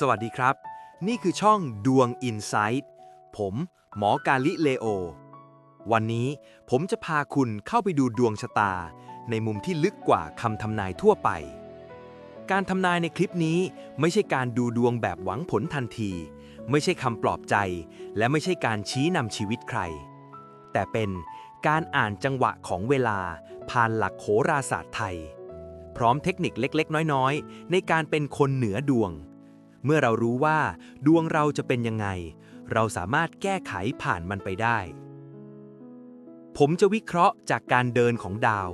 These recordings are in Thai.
สวัสดีครับ นี่คือช่องดวง Insight ผม หมอกาลิเลโอ วันนี้ผมจะพาคุณเข้าไปดูดวงชะตา ในมุมที่ลึกกว่าคำทำนายทั่วไป การทำนายในคลิปนี้ไม่ใช่การดูดวงแบบหวังผลทันที ไม่ใช่คำปลอบใจ และไม่ใช่การชี้นำชีวิตใคร แต่เป็นการอ่านจังหวะของเวลาผ่านหลักโหราศาสตร์ไทย พร้อมเทคนิคเล็กๆ น้อยๆ ในการเป็นคนเหนือดวง เมื่อเรารู้ว่าดวงเราจะเป็นยังไง เราสามารถแก้ไขผ่านมันไปได้ ผมจะวิเคราะห์จากการเดินของดาว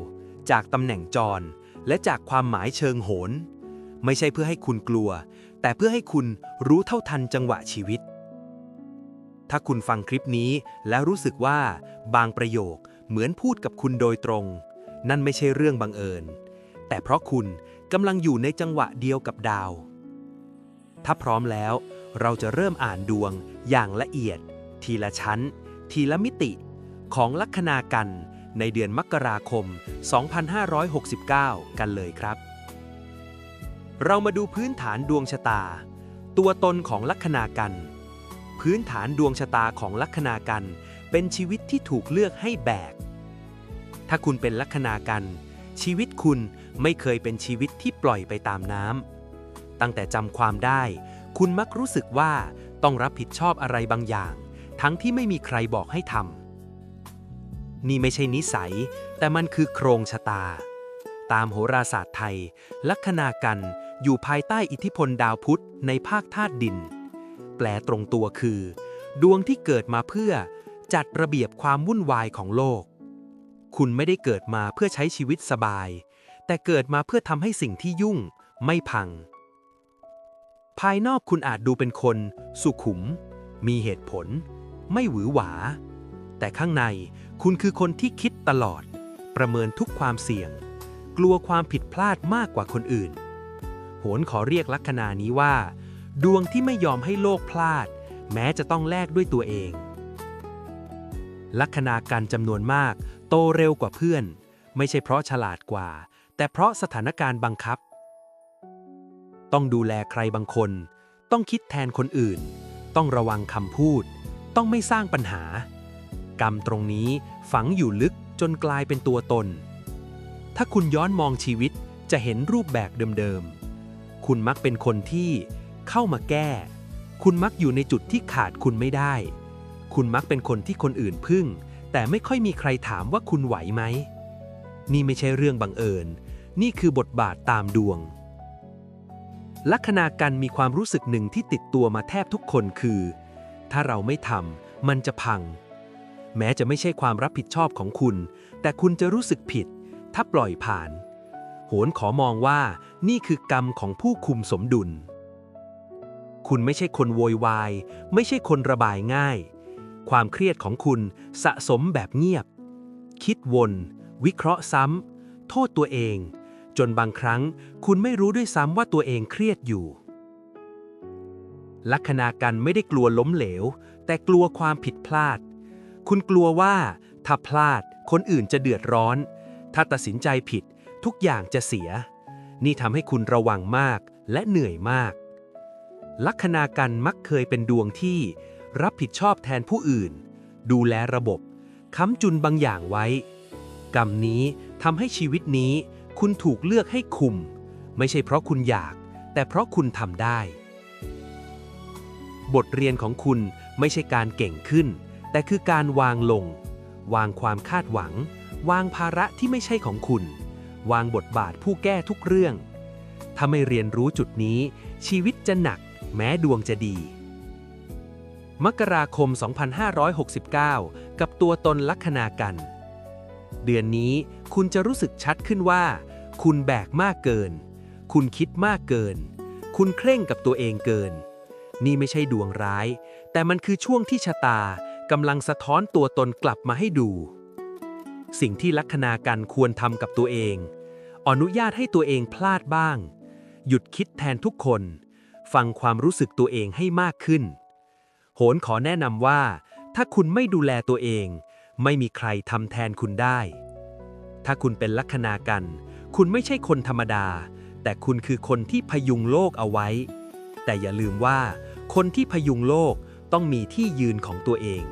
จากตำแหน่งจร และจากความหมายเชิงโหน ไม่ใช่เพื่อให้คุณกลัว แต่เพื่อให้คุณรู้เท่าทันจังหวะชีวิต ถ้าคุณฟังคลิปนี้แล้วรู้สึกว่าบางประโยคเหมือนพูดกับคุณโดยตรง นั่นไม่ใช่เรื่องบังเอิญ แต่เพราะคุณกำลังอยู่ในจังหวะเดียวกับดาว ถ้าพร้อมแล้ว เราจะเริ่มอ่านดวงอย่างละเอียด ทีละชั้น ทีละมิติ ของลัคนากันในเดือนมกราคม 2569 กันเลยครับ เรามาดูพื้นฐานดวงชะตา ตัวตนของลัคนากัน พื้นฐานดวงชะตาของลัคนากันเป็นชีวิตที่ถูกเลือกให้แบก ถ้าคุณเป็นลัคนากัน ชีวิตคุณไม่เคยเป็นชีวิตที่ปล่อยไปตามน้ำ ตั้งแต่จำความได้ คุณมักรู้สึกว่าต้องรับผิดชอบอะไรบางอย่าง ทั้งที่ไม่มีใครบอกให้ทำนี่ไม่ใช่นิสัย แต่มันคือโครงชะตา ตามโหราศาสตร์ไทย ลัคนากันอยู่ภายใต้อิทธิพลดาวพุธในภาคธาตุดิน แปลตรงตัวคือ ดวงที่เกิดมาเพื่อจัดระเบียบความวุ่นวายของโลก คุณไม่ได้เกิดมาเพื่อใช้ชีวิตสบาย แต่เกิดมาเพื่อทำให้สิ่งที่ยุ่งไม่พัง ภายนอกคุณอาจดูเป็นคน สุขุม มีเหตุผล ไม่หวือหวา แต่ข้างในคุณคือคนที่คิดตลอด ประเมินทุกความเสี่ยง กลัวความผิดพลาดมากกว่าคนอื่น โหนขอเรียกลัคนานี้ว่า ดวงที่ไม่ยอมให้โลกพลาด แม้จะต้องแลกด้วยตัวเอง ลัคนาการจำนวนมาก โตเร็วกว่าเพื่อน ไม่ใช่เพราะฉลาดกว่า แต่เพราะสถานการณ์บังคับ ต้องดูแลใครบางคน ต้องคิดแทนคนอื่น ต้องระวังคำพูด ต้องไม่สร้างปัญหา กรรมตรงนี้ฝังอยู่ลึกจนกลายเป็นตัวตน ถ้าคุณย้อนมองชีวิตจะเห็นรูปแบบเดิมๆ คุณมักเป็นคนที่เข้ามาแก้ คุณมักอยู่ในจุดที่ขาดคุณไม่ได้ คุณมักเป็นคนที่คนอื่นพึ่ง แต่ไม่ค่อยมีใครถามว่าคุณไหวไหม นี่ไม่ใช่เรื่องบังเอิญ นี่คือบทบาทตามดวง ลัคนากันมีความรู้สึกหนึ่งที่ติดตัวมาแทบทุกคนคือ ถ้าเราไม่ทำมันจะพัง แม้จะไม่ใช่ความรับผิดชอบของคุณ แต่คุณจะรู้สึกผิด ถ้าปล่อยผ่าน โหนขอมองว่านี่คือกรรมของผู้คุมสมดุล คุณไม่ใช่คนโวยวาย ไม่ใช่คนระบายง่าย ความเครียดของคุณสะสมแบบเงียบ คิดวน วิเคราะห์ซ้ำโทษตัวเอง จนบางครั้งคุณไม่รู้ด้วยซ้ำว่าตัวเองเครียดอยู่ ลัคนากันไม่ได้กลัวล้มเหลว แต่กลัวความผิดพลาด คุณกลัวว่า ถ้าพลาดคนอื่นจะเดือดร้อน ถ้าตัดสินใจผิด ทุกอย่างจะเสีย นี่ทำให้คุณระวังมากและเหนื่อยมาก ลัคนากันมักเคยเป็นดวงที่ รับผิดชอบแทนผู้อื่น ดูแลระบบค้ำจุนบางอย่างไว้ กรรมนี้ทำให้ชีวิตนี้ คุณถูกเลือกให้คุม ไม่ใช่เพราะคุณอยาก แต่เพราะคุณทำได้ บทเรียนของคุณไม่ใช่การเก่งขึ้น แต่คือการวางลง วางความคาดหวัง วางภาระที่ไม่ใช่ของคุณ วางบทบาทผู้แก้ทุกเรื่อง ถ้าไม่เรียนรู้จุดนี้ ชีวิตจะหนัก แม้ดวงจะดี มกราคม 2569 กับตัวตนลัคนากัน เดือนนี้ คุณจะรู้สึกชัดขึ้นว่า คุณแบกมากเกิน คุณคิดมากเกิน คุณเคร่งกับตัวเองเกิน นี่ไม่ใช่ดวงร้าย แต่มันคือช่วงที่ชะตากำลังสะท้อนตัวตนกลับมาให้ดู สิ่งที่ลัคนากันควรทำกับตัวเอง อนุญาตให้ตัวเองพลาดบ้าง หยุดคิดแทนทุกคน ฟังความรู้สึกตัวเองให้มากขึ้น โหนขอแนะนำว่า ถ้าคุณไม่ดูแลตัวเอง ไม่มีใครทำแทนคุณได้ ถ้าคุณเป็นลัคนากัน คุณไม่ใช่คนธรรมดา แต่คุณคือคนที่พยุงโลกเอาไว้ แต่อย่าลืมว่า คนที่พยุงโลกต้องมีที่ยืนของตัวเอง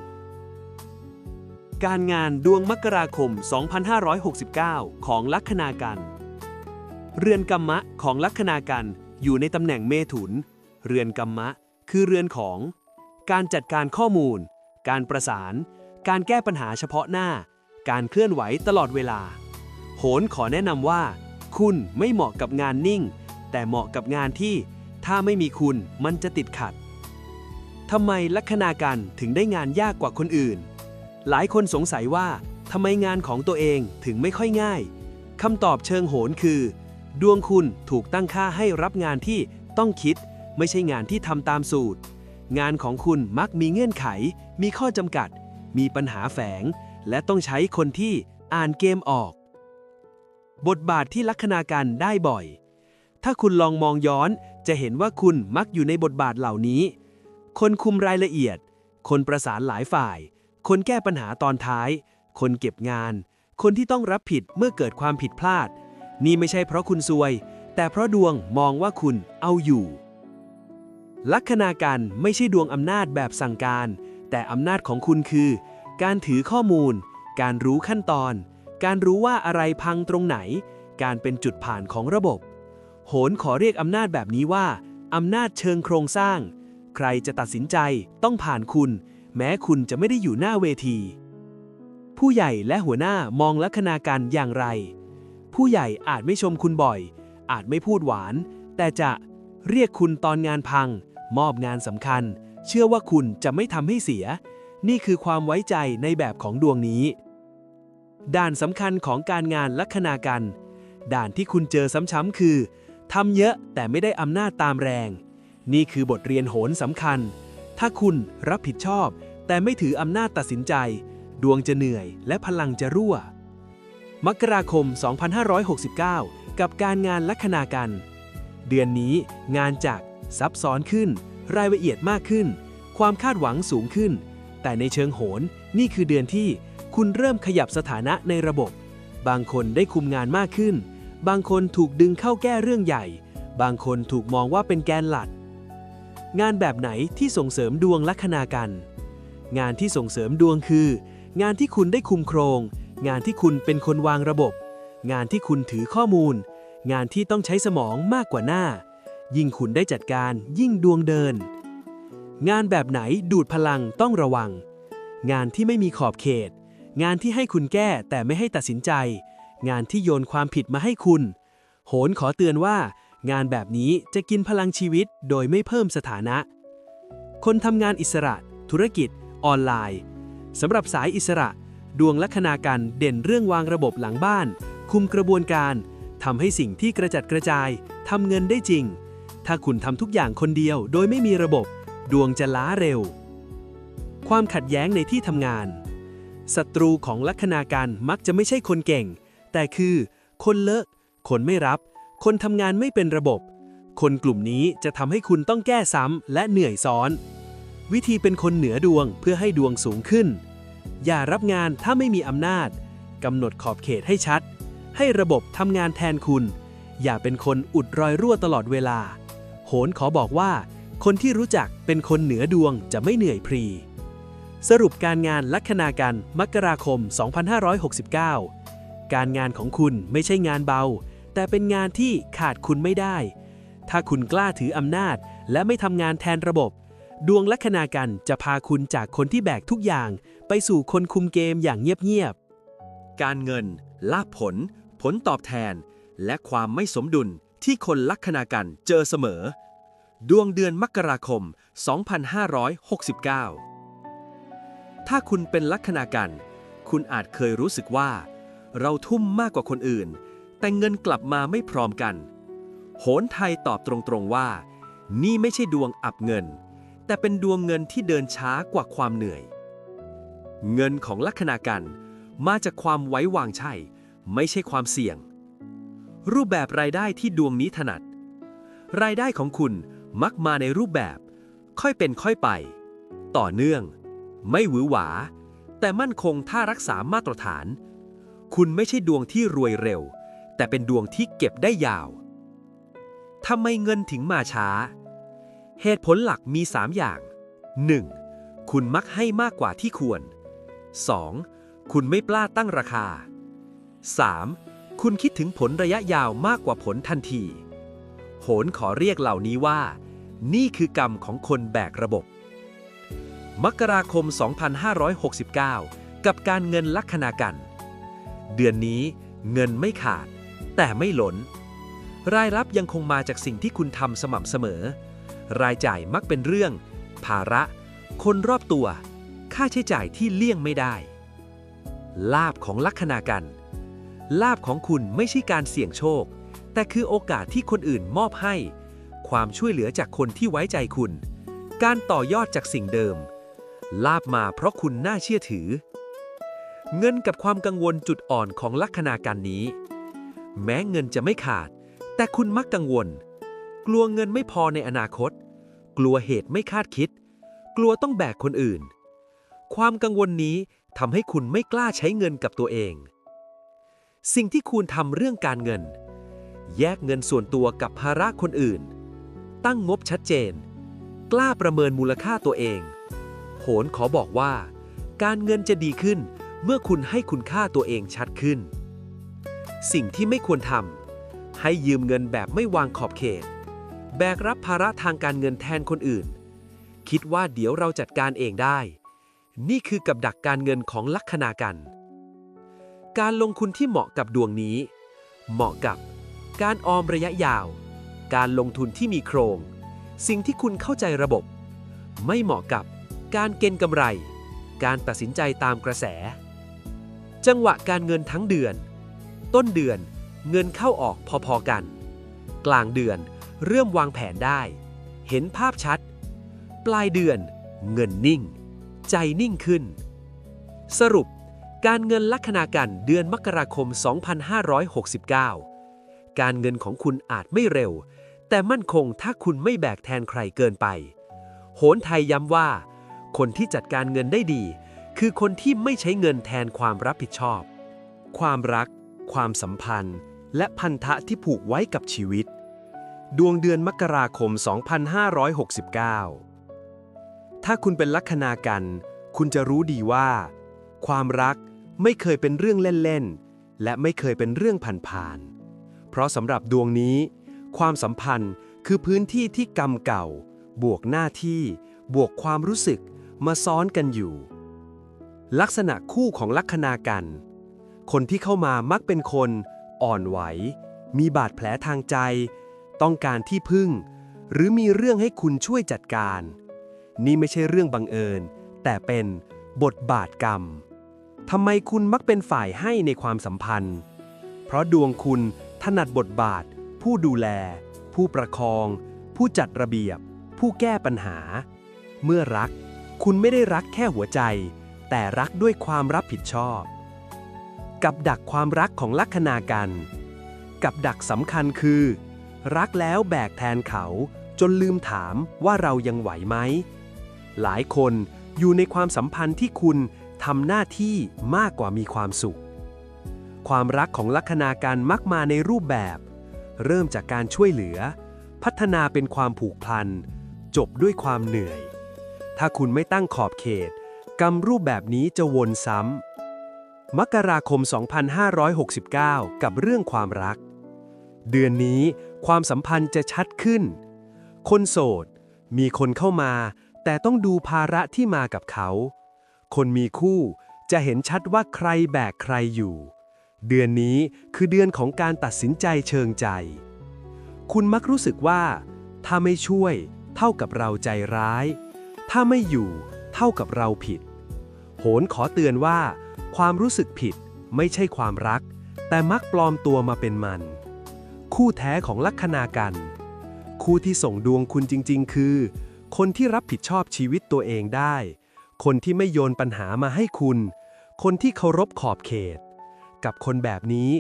การงานดวงมกราคม 2569 ของลัคนากัน เรือนกรรมะของลัคนากันอยู่ในตำแหน่งเมถุน เรือนกรรมะ คือเรือนของ การจัดการข้อมูล การประสาน การแก้ปัญหาเฉพาะหน้า การเคลื่อนไหวตลอดเวลา โหนขอแนะนำว่า คุณไม่เหมาะกับงานนิ่ง แต่เหมาะกับงานที่ ถ้าไม่มีคุณมันจะติดขัดทำไมลัคนากันถึงได้งานยากกว่าคนอื่น หลายคนสงสัยว่าทำไมงานของตัวเองถึงไม่ค่อยง่ายคำตอบเชิงโหนคือ ดวงคุณถูกตั้งค่าให้รับงานที่ต้องคิด ไม่ใช่งานที่ทำตามสูตร งานของคุณมักมีเงื่อนไข มีข้อจำกัด มีปัญหาแฝง และต้องใช้คนที่อ่านเกมออก บทบาทที่ลัคนาการได้บ่อย ถ้าคุณลองมองย้อนจะเห็นว่าคุณมักอยู่ในบทบาทเหล่านี้ คนคุมรายละเอียด คนประสานหลายฝ่าย คนแก้ปัญหาตอนท้าย คนเก็บงาน คนที่ต้องรับผิดเมื่อเกิดความผิดพลาด นี่ไม่ใช่เพราะคุณซวย แต่เพราะดวงมองว่าคุณเอาอยู่ลัคนาการไม่ใช่ดวงอำนาจแบบสั่งการ แต่อำนาจของคุณคือ การถือข้อมูล การรู้ขั้นตอน การรู้ว่าอะไรพังตรงไหน การเป็นจุดผ่านของระบบ โหนขอเรียกอำนาจแบบนี้ว่า อำนาจเชิงโครงสร้าง ใครจะตัดสินใจต้องผ่านคุณ แม้คุณจะไม่ได้อยู่หน้าเวที ผู้ใหญ่และหัวหน้ามองลัคนาการอย่างไร ผู้ใหญ่อาจไม่ชมคุณบ่อย อาจไม่พูดหวาน แต่จะเรียกคุณตอนงานพัง มอบงานสำคัญ เชื่อว่าคุณจะไม่ทำให้เสีย นี่คือความไว้ใจในแบบของดวงนี้ ด่านสำคัญของการงานลัคนากัน ด่านที่คุณเจอซ้ำๆคือทำเยอะแต่ไม่ได้อำนาจตามแรง นี่คือบทเรียนโหนสำคัญ ถ้าคุณรับผิดชอบ แต่ไม่ถืออำนาจตัดสินใจ ดวงจะเหนื่อยและพลังจะรั่ว มกราคม 2569 กับการงานลัคนากัน เดือนนี้งานจากซับซ้อนขึ้น รายละเอียดมากขึ้น ความคาดหวังสูงขึ้น แต่ในเชิงโหนนี่คือเดือนที่คุณเริ่มขยับสถานะในระบบ บางคนได้คุมงานมากขึ้น บางคนถูกดึงเข้าแก้เรื่องใหญ่ บางคนถูกมองว่าเป็นแกนหลัก งานแบบไหนที่ส่งเสริมดวงลัคนากัน งานที่ส่งเสริมดวงคือ งานที่คุณได้คุมโครง งานที่คุณเป็นคนวางระบบ งานที่คุณถือข้อมูล งานที่ต้องใช้สมองมากกว่าหน้า ยิ่งคุณได้จัดการยิ่งดวงเดิน งานแบบไหนดูดพลังต้องระวัง งานที่ไม่มีขอบเขต งานที่ให้คุณแก้แต่ไม่ให้ตัดสินใจ งานที่โยนความผิดมาให้คุณ โหนขอเตือนว่า งานแบบนี้จะกินพลังชีวิตโดยไม่เพิ่มสถานะ คนทำงานอิสระ ธุรกิจ ออนไลน์สำหรับสายอิสระ ดวงลัคนากันเด่นเรื่องวางระบบหลังบ้าน คุมกระบวนการทำให้สิ่งที่กระจัดกระจายทำเงินได้จริง ถ้าคุณทำทุกอย่างคนเดียวโดยไม่มีระบบ ดวงจะล้าเร็ว ความขัดแย้งในที่ทำงาน ศัตรูของลัคนาการมักจะไม่ใช่คนเก่ง แต่คือ คนเลอะคนไม่รับ คนทำงานไม่เป็นระบบ คนกลุ่มนี้จะทำให้คุณต้องแก้ซ้ำและเหนื่อยซ้อน วิธีเป็นคนเหนือดวงเพื่อให้ดวงสูงขึ้น อย่ารับงานถ้าไม่มีอำนาจกำหนดขอบเขตให้ชัด ให้ระบบทำงานแทนคุณ อย่าเป็นคนอุดรอยรั่วตลอดเวลา โหนขอบอกว่า คนที่รู้จักเป็นคนเหนือดวงจะไม่เหนื่อยพรี สรุปการงานลัคนากันมกราคม 2569 การงานของคุณไม่ใช่งานเบา แต่เป็นงานที่ขาดคุณไม่ได้ ถ้าคุณกล้าถืออำนาจ และไม่ทำงานแทนระบบ ดวงลัคนากันจะพาคุณจากคนที่แบกทุกอย่าง ไปสู่คนคุมเกมอย่างเงียบๆการเงิน ลาภผล ผลตอบแทน และความไม่สมดุล ที่คนลัคนากันเจอเสมอ ดวงเดือนมกราคม 2569 ถ้าคุณเป็นลัคนากันคุณอาจเคยรู้สึกว่า เราทุ่มมากกว่าคนอื่น แต่เงินกลับมาไม่พร้อมกัน โหนไทยตอบตรงๆว่า นี่ไม่ใช่ดวงอับเงิน แต่เป็นดวงเงินที่เดินช้ากว่าความเหนื่อย เงินของลัคนากันมาจากความไว้วางใจไม่ใช่ความเสี่ยง รูปแบบรายได้ที่ดวงนี้ถนัด รายได้ของคุณมักมาในรูปแบบ ค่อยเป็นค่อยไป ต่อเนื่อง ไม่หวือหวา แต่มั่นคงถ้ารักษามาตรฐาน คุณไม่ใช่ดวงที่รวยเร็ว แต่เป็นดวงที่เก็บได้ยาวทำไมเงินถึงมาช้า เหตุผลหลักมี 3 อย่าง 1. คุณมักให้มากกว่าที่ควร 2. คุณไม่กล้าตั้งราคา 3. คุณคิดถึงผลระยะยาวมากกว่าผลทันที โหนขอเรียกเหล่านี้ว่า นี่คือกรรมของคนแบกระบบ มกราคม 2569 กับการเงินลัคนากัน เดือนนี้เงินไม่ขาด แต่ไม่หลน รายรับยังคงมาจากสิ่งที่คุณทำสม่ำเสมอ รายจ่ายมักเป็นเรื่อง ภาระ คนรอบตัว ค่าใช้จ่ายที่เลี่ยงไม่ได้ ลาบของลัคนากัน ลาบของคุณไม่ใช่การเสี่ยงโชค แต่คือโอกาสที่คนอื่นมอบให้ ความช่วยเหลือจากคนที่ไว้ใจคุณ การต่อยอดจากสิ่งเดิม ลาบมาเพราะคุณน่าเชื่อถือ เงินกับความกังวลจุดอ่อนของลัคนาการนี้ แม้เงินจะไม่ขาด แต่คุณมักกังวล กลัวเงินไม่พอในอนาคต กลัวเหตุไม่คาดคิด กลัวต้องแบกคนอื่น ความกังวลนี้ทำให้คุณไม่กล้าใช้เงินกับตัวเอง สิ่งที่คุณทำเรื่องการเงิน แยกเงินส่วนตัวกับภาระคนอื่น ตั้งงบชัดเจน กล้าประเมินมูลค่าตัวเองโหนขอบอกว่า การเงินจะดีขึ้นเมื่อคุณให้คุณค่าตัวเองชัดขึ้น สิ่งที่ไม่ควรทำให้ยืมเงินแบบไม่วางขอบเขต แบกรับภาระทางการเงินแทนคนอื่น คิดว่าเดี๋ยวเราจัดการเองได้ นี่คือกับดักการเงินของลัคนากัน การลงทุนที่เหมาะกับดวงนี้ เหมาะกับ การออมระยะยาว การลงทุนที่มีโครง สิ่งที่คุณเข้าใจระบบ ไม่เหมาะกับ การเก็งกำไร การตัดสินใจตามกระแส จังหวะการเงินทั้งเดือน ต้นเดือนเงินเข้าออกพอๆกัน กลางเดือนเริ่มวางแผนได้ เห็นภาพชัด ปลายเดือน เงินนิ่ง ใจนิ่งขึ้น สรุป การเงินลัคนากันเดือนมกราคม 2569 การเงินของคุณอาจไม่เร็ว แต่มั่นคงถ้าคุณไม่แบกแทนใครเกินไป โหนไทยย้ำว่า คนที่จัดการเงินได้ดี คือคนที่ไม่ใช้เงินแทนความรับผิดชอบ ความรัก ความสัมพันธ์ และพันธะที่ผูกไว้กับชีวิต ดวงเดือนมกราคม 2569 ถ้าคุณเป็นลัคนากัน คุณจะรู้ดีว่า ความรัก ไม่เคยเป็นเรื่องเล่นๆ และไม่เคยเป็นเรื่องผ่านๆ เพราะสำหรับดวงนี้ ความสัมพันธ์คือพื้นที่ที่กรรมเก่า บวกหน้าที่ บวกความรู้สึกมาซ้อนกันอยู่ ลักษณะคู่ของลัคนากัน คนที่เข้ามามักเป็นคนอ่อนไหว มีบาดแผลทางใจ ต้องการที่พึ่ง หรือมีเรื่องให้คุณช่วยจัดการ นี่ไม่ใช่เรื่องบังเอิญ แต่เป็นบทบาทกรรม ทำไมคุณมักเป็นฝ่ายให้ในความสัมพันธ์ เพราะดวงคุณถนัดบทบาท ผู้ดูแล ผู้ประคอง ผู้จัดระเบียบ ผู้แก้ปัญหา เมื่อรัก คุณไม่ได้รักแค่หัวใจ แต่รักด้วยความรับผิดชอบ กับดักความรักของลัคนากัน กับดักสำคัญคือ รักแล้วแบกแทนเขา จนลืมถามว่าเรายังไหวไหม หลายคนอยู่ในความสัมพันธ์ที่คุณ ทำหน้าที่มากกว่ามีความสุข ความรักของลัคนาการมักมาในรูปแบบ เริ่มจากการช่วยเหลือ พัฒนาเป็นความผูกพัน จบด้วยความเหนื่อย ถ้าคุณไม่ตั้งขอบเขต กรรมรูปแบบนี้จะวนซ้ำ มกราคม 2569 กับเรื่องความรัก เดือนนี้ความสัมพันธ์จะชัดขึ้น คนโสด มีคนเข้ามา แต่ต้องดูภาระที่มากับเขา คนมีคู่ จะเห็นชัดว่าใครแบกใครอยู่ เดือนนี้คือเดือนของการตัดสินใจเชิงใจ คุณมักรู้สึกว่า ถ้าไม่ช่วย เท่ากับเราใจร้าย ถ้าไม่อยู่ เท่ากับเราผิด โหนขอเตือนว่า ความรู้สึกผิดไม่ใช่ความรัก แต่มักปลอมตัวมาเป็นมัน คู่แท้ของลัคนากันคู่ที่ส่งดวงคุณจริง ๆ คือ คนที่รับผิดชอบชีวิตตัวเองได้ คนที่ไม่โยนปัญหามาให้คุณ คนที่เคารพขอบเขต กับคนแบบนี้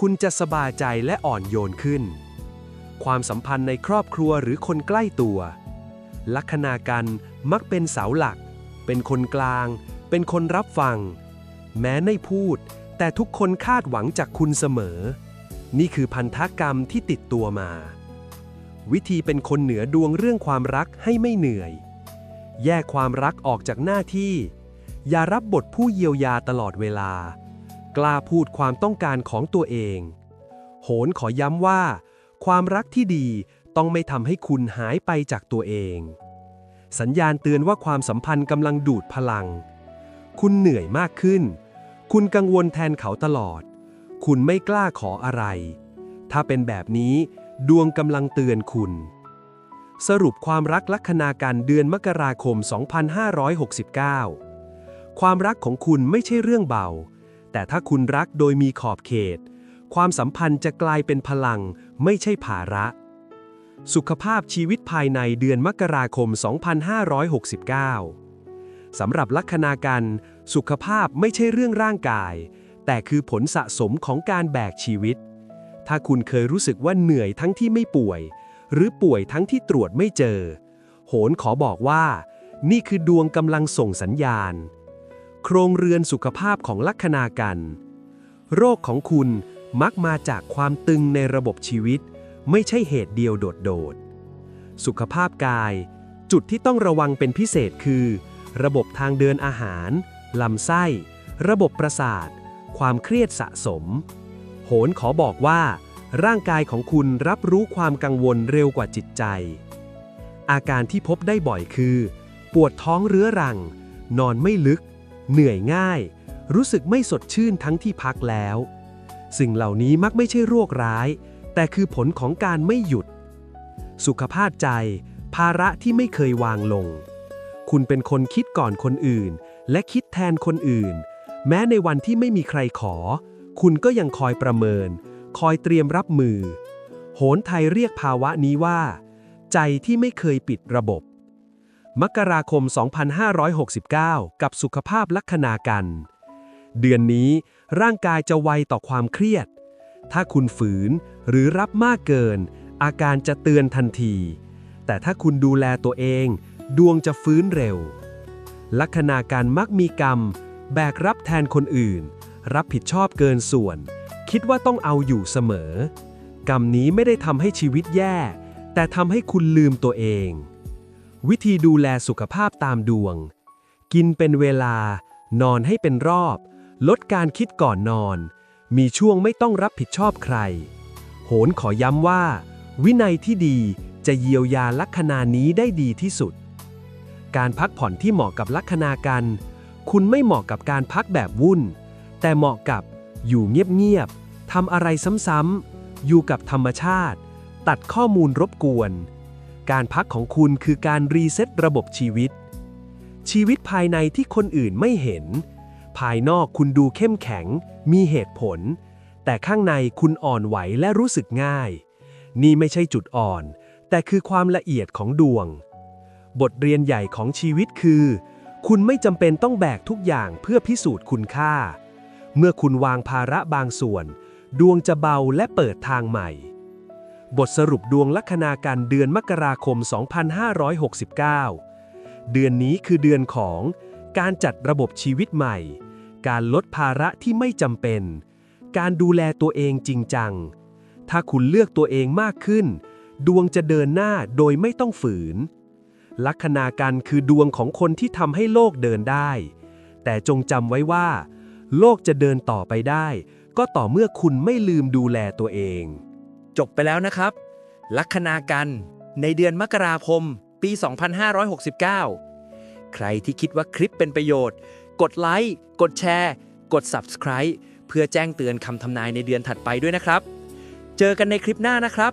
คุณจะสบายใจและอ่อนโยนขึ้น ความสัมพันธ์ในครอบครัวหรือคนใกล้ตัว ลัคนากันมักเป็นเสาหลัก เป็นคนกลาง เป็นคนรับฟัง แม้ไม่พูด แต่ทุกคนคาดหวังจากคุณเสมอ นี่คือพันธกรรมที่ติดตัวมา วิธีเป็นคนเหนือดวงเรื่องความรักให้ไม่เหนื่อย แยกความรักออกจากหน้าที่ อย่ารับบทผู้เยียวยาตลอดเวลา กล้าพูดความต้องการของตัวเอง โหนขอย้ำว่า ความรักที่ดีต้องไม่ทำให้คุณหายไปจากตัวเอง สัญญาณเตือนว่าความสัมพันธ์กำลังดูดพลัง คุณเหนื่อยมากขึ้น คุณกังวลแทนเขาตลอด คุณไม่กล้าขออะไร ถ้าเป็นแบบนี้ดวงกำลังเตือนคุณ สรุปความรักลัคนาการเดือนมกราคม 2569 ความรักของคุณไม่ใช่เรื่องเบา แต่ถ้าคุณรักโดยมีขอบเขต ความสัมพันธ์จะกลายเป็นพลัง ไม่ใช่ภาระ สุขภาพชีวิตภายในเดือนมกราคม 2569 สำหรับลัคนากัน สุขภาพไม่ใช่เรื่องร่างกาย แต่คือผลสะสมของการแบกชีวิต ถ้าคุณเคยรู้สึกว่าเหนื่อยทั้งที่ไม่ป่วย หรือป่วยทั้งที่ตรวจไม่เจอ โหนขอบอกว่า นี่คือดวงกำลังส่งสัญญาณ โครงเรือนสุขภาพของลัคนากัน โรคของคุณมักมาจากความตึงในระบบชีวิต ไม่ใช่เหตุเดียวโดดๆ สุขภาพกาย จุดที่ต้องระวังเป็นพิเศษคือ ระบบทางเดินอาหาร ลำไส้ ระบบประสาท ความเครียดสะสม โหนขอบอกว่า ร่างกายของคุณรับรู้ความกังวลเร็วกว่าจิตใจ อาการที่พบได้บ่อยคือ ปวดท้องเรื้อรัง นอนไม่ลึก เหนื่อยง่าย รู้สึกไม่สดชื่นทั้งที่พักแล้ว สิ่งเหล่านี้มักไม่ใช่โรคร้าย แต่คือผลของการไม่หยุด สุขภาพใจ ภาระที่ไม่เคยวางลง คุณเป็นคนคิดก่อนคนอื่น และคิดแทนคนอื่น แม้ในวันที่ไม่มีใครขอ คุณก็ยังคอยประเมิน คอยเตรียมรับมือ โหนไทยเรียกภาวะนี้ว่า ใจที่ไม่เคยปิดระบบ มกราคม 2569 กับสุขภาพลัคนากัน เดือนนี้ร่างกายจะไวต่อความเครียด ถ้าคุณฝืนหรือรับมากเกิน อาการจะเตือนทันที แต่ถ้าคุณดูแลตัวเอง ดวงจะฟื้นเร็ว ลัคนาการมักมีกรรม แบกรับแทนคนอื่น รับผิดชอบเกินส่วน คิดว่าต้องเอาอยู่เสมอ กรรมนี้ไม่ได้ทำให้ชีวิตแย่ แต่ทำให้คุณลืมตัวเอง วิธีดูแลสุขภาพตามดวง กินเป็นเวลา นอนให้เป็นรอบ ลดการคิดก่อนนอน มีช่วงไม่ต้องรับผิดชอบใคร โหนขอย้ำว่า วินัยที่ดีจะเยียวยาลัคนานี้ได้ดีที่สุด การพักผ่อนที่เหมาะกับลัคนากัน คุณไม่เหมาะกับการพักแบบวุ่น แต่เหมาะกับ อยู่เงียบๆทำอะไรซ้ำๆอยู่กับธรรมชาติ ตัดข้อมูลรบกวน การพักของคุณคือการรีเซ็ตระบบชีวิต ชีวิตภายในที่คนอื่นไม่เห็น ภายนอกคุณดูเข้มแข็ง มีเหตุผล แต่ข้างในคุณอ่อนไหวและรู้สึกง่าย นี่ไม่ใช่จุดอ่อน แต่คือความละเอียดของดวง บทเรียนใหญ่ของชีวิตคือ คุณไม่จำเป็นต้องแบกทุกอย่างเพื่อพิสูจน์คุณค่า เมื่อคุณวางภาระบางส่วน ดวงจะเบาและเปิดทางใหม่ บทสรุปดวงลัคนาการเดือนมกราคม 2569 เดือนนี้คือเดือนของการจัดระบบชีวิตใหม่ การลดภาระที่ไม่จำเป็น การดูแลตัวเองจริงจัง ถ้าคุณเลือกตัวเองมากขึ้น ดวงจะเดินหน้าโดยไม่ต้องฝืน ลัคนาการคือดวงของคนที่ทำให้โลกเดินได้ แต่จงจำไว้ว่า โลกจะเดินต่อไปได้ ก็ต่อเมื่อคุณไม่ลืมดูแลตัวเอง จบไปแล้วนะครับ ลัคนากัน ในเดือนมกราคม ปี 2569 ใครที่คิดว่าคลิปเป็นประโยชน์ กดไลค์กดแชร์ กด Subscribe เพื่อแจ้งเตือนคำทำนายในเดือนถัดไปด้วยนะครับ เจอกันในคลิปหน้านะครับ